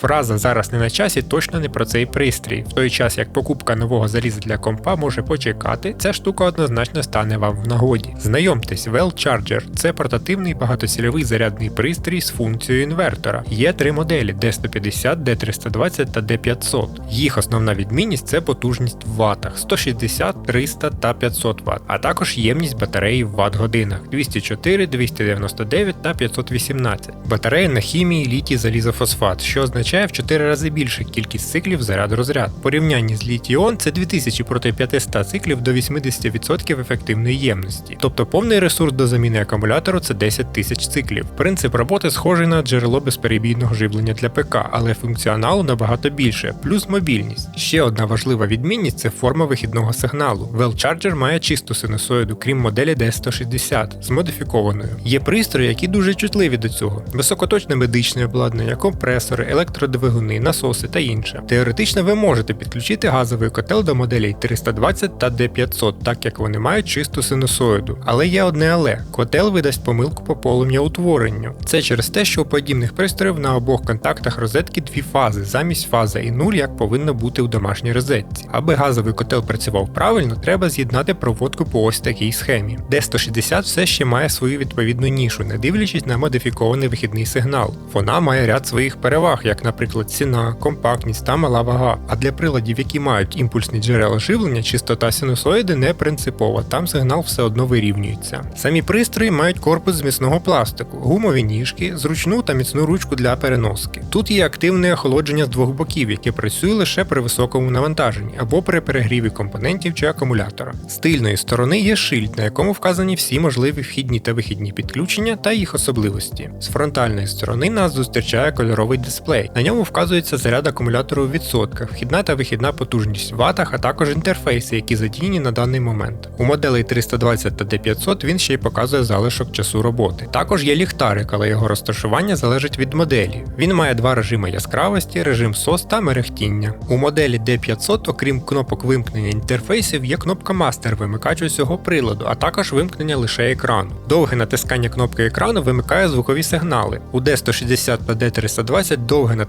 Фраза зараз не на часі точно не про цей пристрій. В той час як покупка нового заліза для компа може почекати, ця штука однозначно стане вам в нагоді. Знайомтесь, Well Charger – це портативний багатоцільовий зарядний пристрій з функцією інвертора. Є три моделі D150, D320 та D500. Їх основна відмінність це потужність в ватах 160, 300 та 500 Вт, а також ємність батареї в ватт-годинах 204, 299 та 518. Батарея на хімії літій залізофосфат, що означає в 4 рази більше кількість циклів заряд розряд. Порівнянні з літій-іон це 2000 проти 500 циклів до 80% ефективної ємності. Тобто повний ресурс до заміни акумулятору це 10 тисяч циклів. Принцип роботи схожий на джерело безперебійного живлення для ПК, але функціоналу набагато більше, плюс мобільність. Ще одна важлива відмінність це форма вихідного сигналу. Charger має чисту синусоїду, крім моделі D160 з модифікованою. Є пристрої, які дуже чутливі до цього: високоточне медичне обладнання, компресори, електродвигуни, насоси та інше. Теоретично ви можете підключити газовий котел до моделей 320 та D500, так як вони мають чисту синусоїду. Але є одне але котел видасть помилку по полум'я утворенню. Це через те, що у подібних пристроїв на обох контактах розетки дві фази, замість фаза і нуль, як повинно бути у домашній розетці. Аби газовий котел працював правильно, треба з'єднати проводку по ось такій схемі. D160 все ще має свою відповідну нішу, не дивлячись на модифікований вихідний сигнал. Вона має ряд своїх переваг, як, наприклад, ціна, компактність та мала вага. А для приладів, які мають імпульсні джерела живлення, чистота синусоїди не принципова, там сигнал все одно вирівнюється. Самі пристрої мають корпус з міцного пластику, гумові ніжки, зручну та міцну ручку для переноски. Тут є активне охолодження з двох боків, яке працює лише при високому навантаженні або при перегріві компонентів чи акумулятора. З тильної сторони є шильд, на якому вказані всі можливі вхідні та вихідні підключення та їх особливості. З фронтальної сторони нас зустрічає кольоровий дисплей. На ньому вказується заряд акумулятору у відсотках, вхідна та вихідна потужність в ватах, а також інтерфейси, які задіяні на даний момент. У моделей 320 та D500 він ще й показує залишок часу роботи. Також є ліхтарик, але його розташування залежить від моделі. Він має два режими яскравості, режим SOS та мерехтіння. У моделі D500, окрім кнопок вимкнення інтерфейсів, є кнопка Master вимикач усього приладу, а також вимкнення лише екрану. Довге натискання кнопки екрану вимикає звукові сигнали. У D160 та D320 довге натискання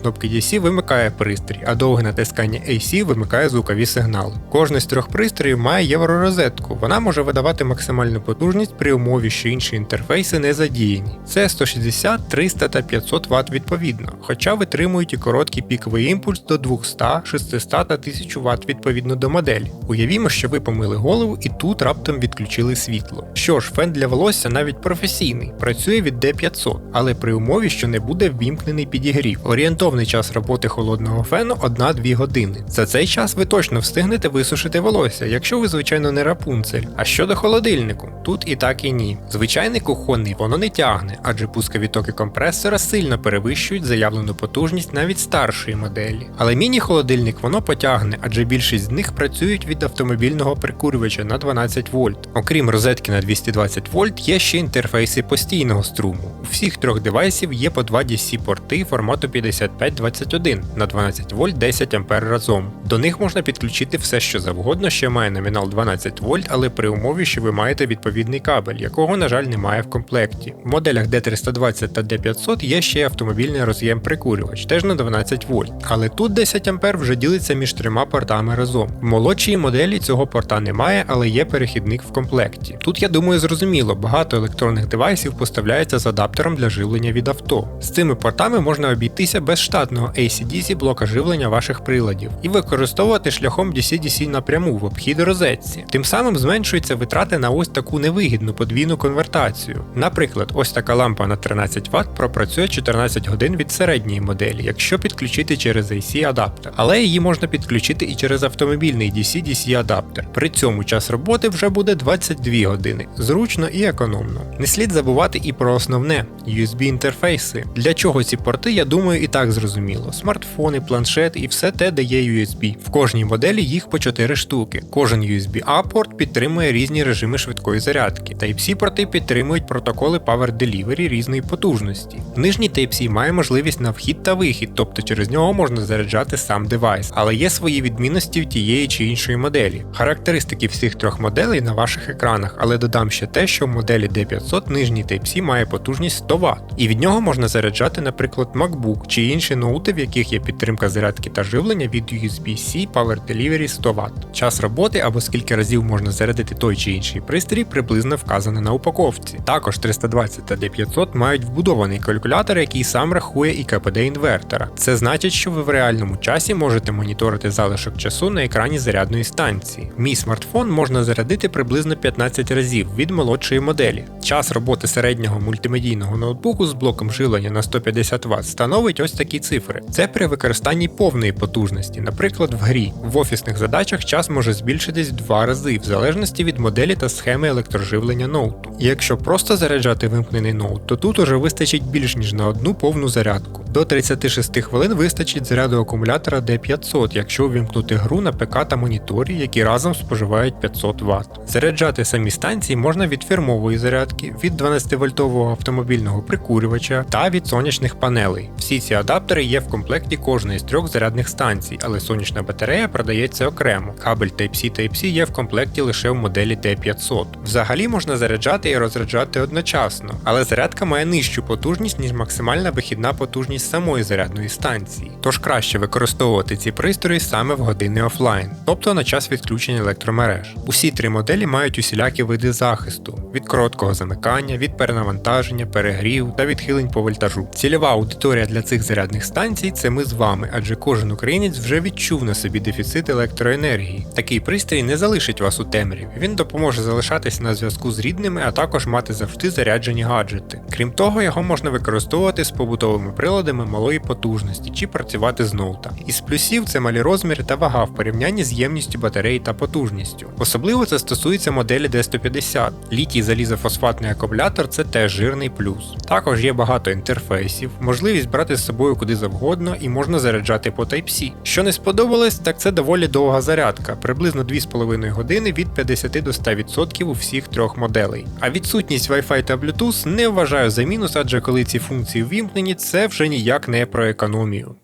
кнопки DC вимикає пристрій, а довге натискання AC вимикає звукові сигнали. Кожний з трьох пристроїв має євророзетку. Вона може видавати максимальну потужність при умові, що інші інтерфейси не задіяні. Це 160, 300 та 500 Вт відповідно, хоча витримують і короткий піковий імпульс до 200, 600 та 1000 Вт відповідно до моделі. Уявімо, що ви помили голову і тут раптом відключили світло. Що ж, фен для волосся навіть професійний, працює від D500, але при умові, що не буде ввімкнений підігрів. Орієнтовний час роботи холодного фену 1-2 години. За цей час ви точно встигнете висушити волосся, якщо ви, звичайно, не рапунцель. А щодо холодильнику, тут і так і ні. Звичайний кухонний воно не тягне, адже пускові токи компресора сильно перевищують заявлену потужність навіть старшої моделі. Але міні-холодильник воно потягне, адже більшість з них працюють від автомобільного прикурювача на 12 вольт. Окрім розетки на 220 вольт, є ще інтерфейси постійного струму. У всіх трьох девайсів є по два DC-порти формату 5521 на 12 вольт 10 ампер разом. До них можна підключити все, що завгодно, що має номінал 12 вольт, але при умові, що ви маєте відповідний кабель, якого, на жаль, немає в комплекті. В моделях D320 та D500 є ще автомобільний роз'єм прикурювач, теж на 12 вольт. Але тут 10 ампер вже ділиться між трьома портами разом. В молодшій моделі цього порта немає, але є перехідник в комплекті. Тут я думаю зрозуміло, багато електронних девайсів поставляється з адаптером для живлення від авто. З цими портами можна обійтися без штатного AC-DC блока живлення ваших приладів і використовувати шляхом DC-DC напряму в обхід розетці. Тим самим зменшуються витрати на ось таку невигідну подвійну конвертацію. Наприклад, ось така лампа на 13 Вт пропрацює 14 годин від середньої моделі, якщо підключити через AC адаптер. Але її можна підключити і через автомобільний DC-DC адаптер. При цьому час роботи вже буде 22 години, зручно і економно. Не слід забувати і про основне USB інтерфейси. Для чого ці порти, я думаю, і так зрозуміло. Смартфони, планшет і все те, де є USB. В кожній моделі їх по 4 штуки. Кожен USB-A порт підтримує різні режими швидкої зарядки. Type-C порти підтримують протоколи Power Delivery різної потужності. Нижній Type-C має можливість на вхід та вихід, тобто через нього можна заряджати сам девайс, але є свої відмінності в тієї чи іншої моделі. Характеристики всіх трьох моделей на ваших екранах, але додам ще те, що в моделі D500 нижній Type-C має потужність 100 Вт, і від нього можна заряджати, наприклад, MacBook ноутбук чи інші ноути, в яких є підтримка зарядки та живлення від USB-C Power Delivery 100 Вт. Час роботи або скільки разів можна зарядити той чи інший пристрій приблизно вказано на упаковці. Також 320 та D500 мають вбудований калькулятор, який сам рахує і КПД інвертора. Це значить, що ви в реальному часі можете моніторити залишок часу на екрані зарядної станції. Мій смартфон можна зарядити приблизно 15 разів від молодшої моделі. Час роботи середнього мультимедійного ноутбуку з блоком живлення на 150 Вт становить ось такі цифри. Це при використанні повної потужності, наприклад, в грі. В офісних задачах час може збільшитись два рази, в залежності від моделі та схеми електроживлення ноуту. І якщо просто заряджати вимкнений ноут, то тут уже вистачить більш ніж на одну повну зарядку. До 36 хвилин вистачить заряду акумулятора D500, якщо увімкнути гру на ПК та моніторі, які разом споживають 500 Вт. Заряджати самі станції можна від фірмової зарядки, від 12-вольтового автомобільного прикурювача та від сонячних панелей. Всі ці адаптери є в комплекті кожної з трьох зарядних станцій, але сонячна батарея продається окремо. Кабель Type-C Type-C є в комплекті лише в моделі D500. Взагалі можна заряджати і розряджати одночасно, але зарядка має нижчу потужність, ніж максимальна вихідна потужність самої зарядної станції. Тож краще використовувати ці пристрої саме в години офлайн, тобто на час відключення електромереж. Усі три моделі мають усілякі види захисту: від короткого замикання, від перенавантаження, перегрів та відхилень по вольтажу. Цільова аудиторія для цих зарядних станцій це ми з вами, адже кожен українець вже відчув на собі дефіцит електроенергії. Такий пристрій не залишить вас у темряві. Він допоможе залишатися на зв'язку з рідними, а також мати завжди заряджені гаджети. Крім того, його можна використовувати з побутовими приладами малої потужності чи працювати з ноута. Із плюсів це малі розміри та вага в порівнянні з ємністю батареї та потужністю. Особливо це стосується моделі D150. Літій залізофосфатний акумулятор це теж жирний плюс. Також є багато інтерфейсів, можливість брати з собою куди завгодно і можна заряджати по Type-C. Що не сподобалось, так це доволі довга зарядка, приблизно 2,5 години від 50 до 100% у всіх трьох моделей. А відсутність Wi-Fi та Bluetooth не вважаю за мінус, адже коли ці функції ввімкнені, це вже ніяк не про економію.